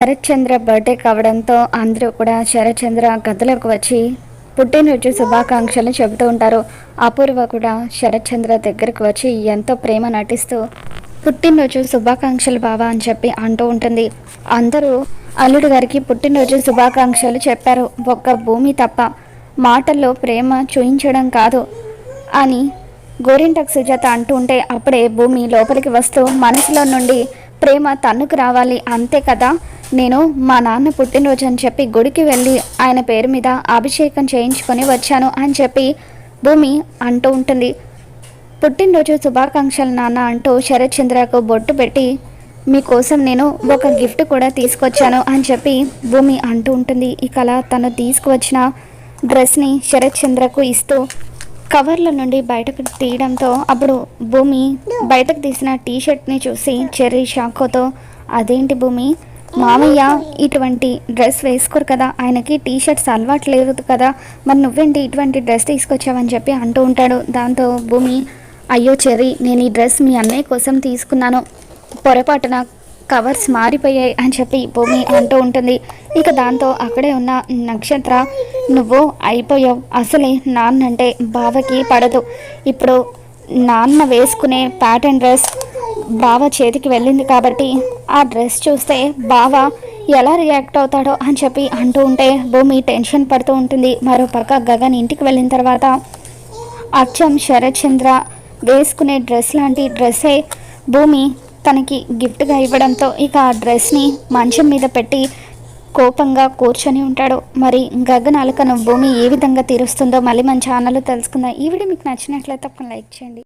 Sarathchandra birthday కావడంతో అందరూ కూడా శరత్చంద్ర గద్దలకు గదిలోకి వచ్చి పుట్టినరోజు శుభాకాంక్షలు చెబుతూ ఉంటారు. అపూర్వ కూడా శరత్చంద్ర దగ్గరకు వచ్చి ఎంతో ప్రేమ నటిస్తూ పుట్టినరోజు శుభాకాంక్షలు బావా అని చెప్పి అంటూ ఉంటుంది. అందరూ అల్లుడు గారికి పుట్టినరోజు శుభాకాంక్షలు చెప్పారు. ఒక్క భూమి తప్ప మాటల్లో ప్రేమ చూయించడం కాదు అని గోరింటకు సుజాత అంటూ ఉంటే అప్పుడే భూమి లోపలికి వస్తూ మనసులో నుండి ప్రేమ తన్నుకు రావాలి. అంతే కదా? నేను మా నాన్న పుట్టినరోజు అని చెప్పి గుడికి వెళ్ళి ఆయన పేరు మీద అభిషేకం చేయించుకొని వచ్చాను అని చెప్పి భూమి అంటూ ఉంటుంది. పుట్టినరోజు శుభాకాంక్షలు నాన్న అంటూ శరత్చంద్రకు బొట్టు పెట్టి మీకోసం నేను ఒక గిఫ్ట్ కూడా తీసుకొచ్చాను అని చెప్పి భూమి అంటూ ఉంటుంది. ఇక అలా తను తీసుకువచ్చిన డ్రెస్ని శరత్ చంద్రకు ఇస్తూ కవర్ల నుండి బయటకు తీయడంతో అప్పుడు భూమి బయటకు తీసిన టీ షర్ట్ని చూసి చెర్రీ షాకోతో అదేంటి భూమి? మామయ్య ఇటువంటి డ్రెస్ వేసుకోరు కదా ఆయనకి టీ షర్ట్స్ అలవాటు లేదు కదా మరి నువ్వేంటి ఇటువంటి డ్రెస్ తీసుకొచ్చావని చెప్పి అంటూ ఉంటాడు. దాంతో భూమి అయ్యో చెర్రీ నేను ఈ డ్రెస్ మీ అన్నయ్య కోసం తీసుకున్నాను. పొరపాటున కవర్స్ మారిపోయాయి అని చెప్పి భూమి అంటూ ఉంటుంది. ఇక దాంతో అక్కడే ఉన్న నక్షత్ర నువ్వు అయిపోయావు. అసలే నాన్న అంటే బావకి పడదు. ఇప్పుడు నాన్న వేసుకునే ప్యాటర్న్ డ్రెస్ బావ చేతికి వెళ్ళింది కాబట్టి ఆ డ్రెస్ చూస్తే బావ ఎలా రియాక్ట్ అవుతాడో అని చెప్పి అంటూ ఉంటే భూమి టెన్షన్ పడుతూ ఉంటుంది. మరోపక్క గగన్ ఇంటికి వెళ్ళిన తర్వాత అచ్చం శరత్ చంద్ర వేసుకునే డ్రెస్ లాంటి డ్రెస్సే భూమి తనకి గిఫ్ట్గా ఇవ్వడంతో ఇక ఆ డ్రెస్ని మంచం మీద పెట్టి కోపంగా కూర్చొని ఉంటాడు. మరి గగన్ అలకను భూమి ఏ విధంగా తీరుస్తుందో మళ్ళీ మన ఛానల్లో తెలుసుకుందాం. ఈ వీడియో మీకు నచ్చినట్లయితే తప్పకుండా లైక్ చేయండి.